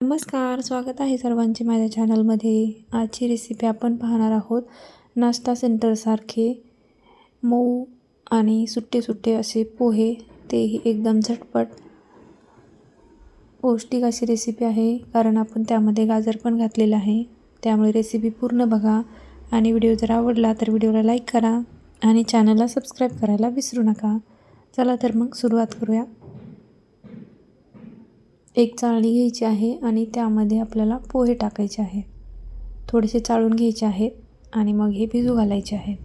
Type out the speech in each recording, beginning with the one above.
नमस्कार स्वागत आहे सर्वांचे माझ्या चॅनलमध्ये आजची रेसिपी आपण पाहणार आहोत नाश्ता सेंटरसारखे मऊ आणि सुट्टे सुट्टे असे पोहे. तेही एकदम झटपट. पौष्टिक अशी रेसिपी आहे कारण आपण त्यामध्ये गाजर पण घातलेलं आहे. त्यामुळे रेसिपी पूर्ण बघा आणि व्हिडिओ जर आवडला तर व्हिडिओला लाईक करा आणि चॅनलला सबस्क्राईब करायला विसरू नका. चला तर मग सुरुवात करूया. एक चाळणी घ्यायची आहे आणि त्यामध्ये आपल्याला पोहे टाकायचे आहे. थोडेसे चाळून घ्यायचे आहेत आणि मग हे भिजू घालायचे आहेत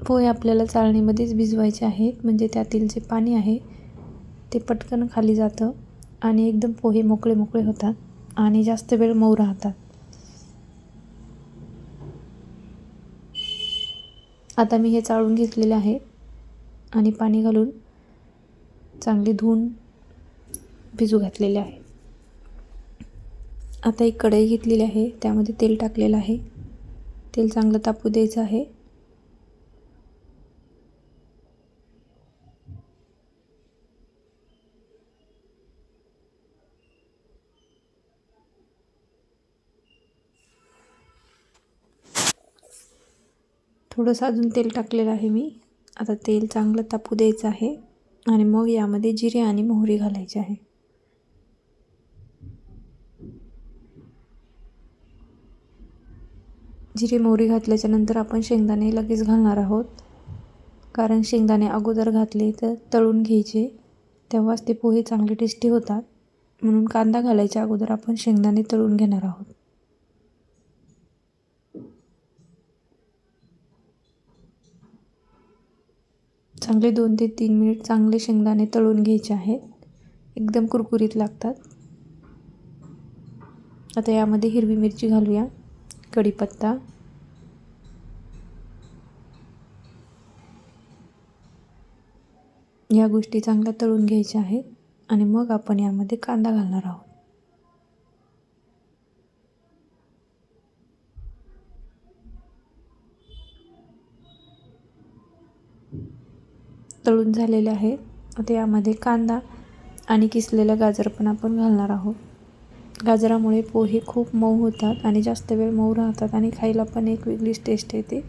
पोहे आपल्याला चाळणीमध्येच भिजवायचे आहेत म्हणजे त्यातील जे पाणी आहे ते पटकन खाली जातं आणि एकदम पोहे मोकळे मोकळे होतात आणि जास्त वेळ मऊ राहतात. आता मी हे चाळून घेतलेले आहे आणि पाणी घालून चांगले धुवून भिजू घातलेले आहे. आता एक कढई घेतलेली आहे त्यामध्ये तेल टाकलेलं आहे. तेल चांगलं तापू द्यायचं आहे. थोडंसं अजून तेल टाकलेलं आहे मी. आता तेल चांगलं तापू द्यायचं आहे. आणि मग यामध्ये जिरे आणि मोहरी घालायची आहे. जिरे मोहरी घातल्याच्यानंतर आपण शेंगदाणे लगेच घालणार आहोत. कारण शेंगदाणे अगोदर घातले तर तळून घ्यायचे तेव्हाच ते पोहे चांगले टेस्टी होतात. म्हणून कांदा घालायच्या अगोदर आपण शेंगदाणे तळून घेणार आहोत. चांगले दोन ते तीन मिनिट चांगले शेंगदाणे तळून घ्यायचे आहेत. एकदम कुरकुरीत लागतात. आता यामध्ये हिरवी मिरची घालूया. कढीपत्ता. या गोष्टी चांगल्या तळून घ्यायच्या आहेत. आणि मग आपण यामध्ये कांदा घालणार आहोत. तळून झालेले आहे. आता यामध्ये कांदा आणि किसलेलं गाजर पण आपण घालणार आहोत. गाजरामुळे पोहे खूप मऊ होतात आणि जास्त वेळ मऊ राहतात आणि खायला पण एक वेगळीच टेस्ट येते.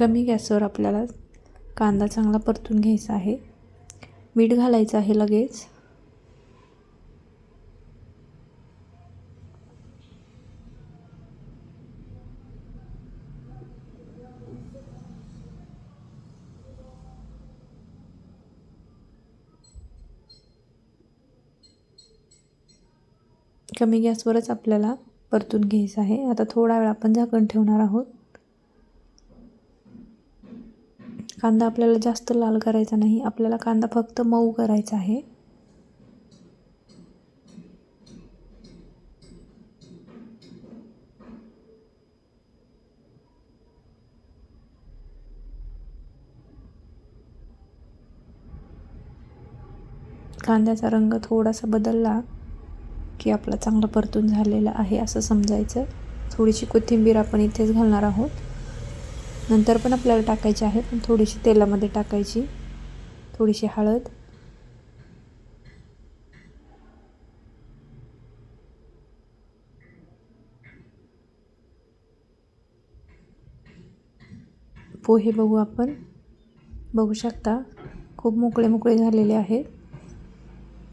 कमी गॅसवर आपल्याला कांदा चांगला परतून घ्यायचा आहे. मीठ घालायचं आहे लगेच. कमी गॅसवरच आपल्याला परतून घ्यायचं आहे. आता थोडा वेळ आपण झाकण ठेवणार आहोत. कांदा आपल्याला जास्त लाल करायचा नाही. आपल्याला कांदा फक्त मऊ करायचा आहे. कांद्याचा रंग थोडासा बदलला की आपला चांगला परतून झालेला आहे असं समजायचं. थोडीशी कोथिंबीर आपण इथेच घालणार आहोत. नंतर पण आपल्याला टाकायची आहे. पण थोडीशी तेलामध्ये टाकायची. थोडीशी हळद. पोहे बघू आपण. बघू शकता. खूप मोकळे मोकळे झालेले आहेत.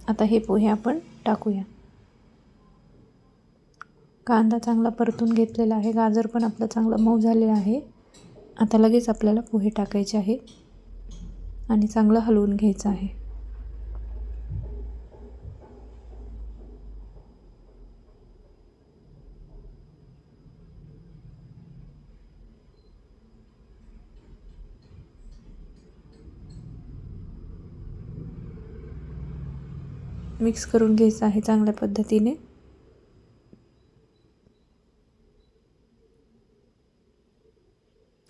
आता हे पोहे आपण टाकूया. कांदा चांगला परतून घेतलेला आहे. गाजर पण आपलं चांगलं मऊ झालेलं आहे. आता लगेच आपल्याला पोहे टाकायचे आहे आणि चांगलं हलवून घ्यायचं आहे. मिक्स करून घ्यायचं आहे चांगल्या पद्धतीने.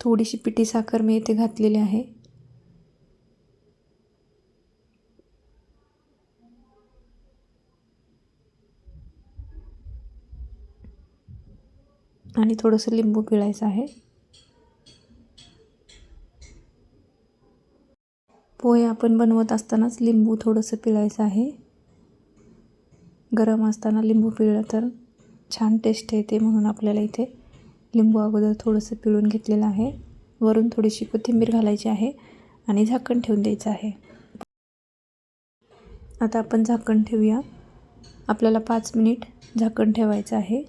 थोडीशी पिठी साखर मी इथे घातलेली आहे. आणि थोडंसं लिंबू पिळायचं आहे. पोहे आपण बनवत असतानाच लिंबू थोडंसं पिळायचं आहे. गरम असताना लिंबू पिळलं तर छान टेस्ट येते म्हणून आपल्याला इथे लिंबू अगोदर थोडंसं पिळून घेतलेलं आहे. वरून थोडीशी कोथिंबीर घालायची आहे आणि झाकण ठेवून द्यायचं आहे. आता आपण झाकण ठेवूया. आपल्याला पाच मिनिट झाकण ठेवायचं आहे.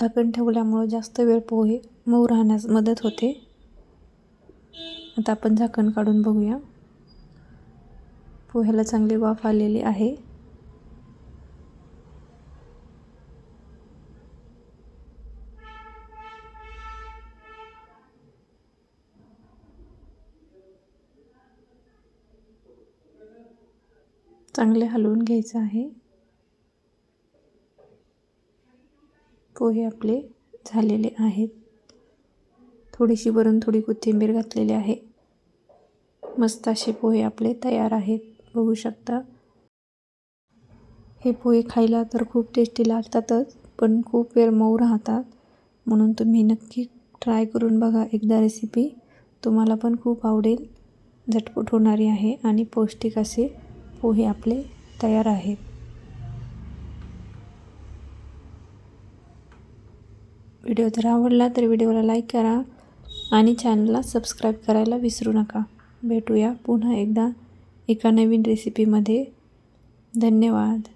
झाकण ठेवल्यामुळं जास्त वेळ पोहे मऊ राहण्यास मदत होते. आता आपण झाकण काढून बघूया. पोह्याला चांगली वाफ आलेली आहे. चांगले हलवून घ्यायचं आहे. पोहे आपले झालेले आहेत. थोडीशी वरून थोडी कोथिंबीर घातलेली आहे. मस्त असे पोहे आपले तयार आहेत. बघू शकता. हे पोहे खायला तर खूप टेस्टी लागतातच पण खूप वेळ मऊ राहतात. म्हणून तुम्ही नक्की ट्राय करून बघा एकदा रेसिपी तुम्हाला पण खूप आवडेल. झटपट होणारी आहे आणि पौष्टिक असे. पोहे आपले तयार आहेत व्हिडिओ जर आवडला तर व्हिडिओला लाईक करा आणि चॅनलला सबस्क्राईब करायला विसरू नका. भेटूया पुन्हा एकदा एका नवीन रेसिपीमध्ये धन्यवाद.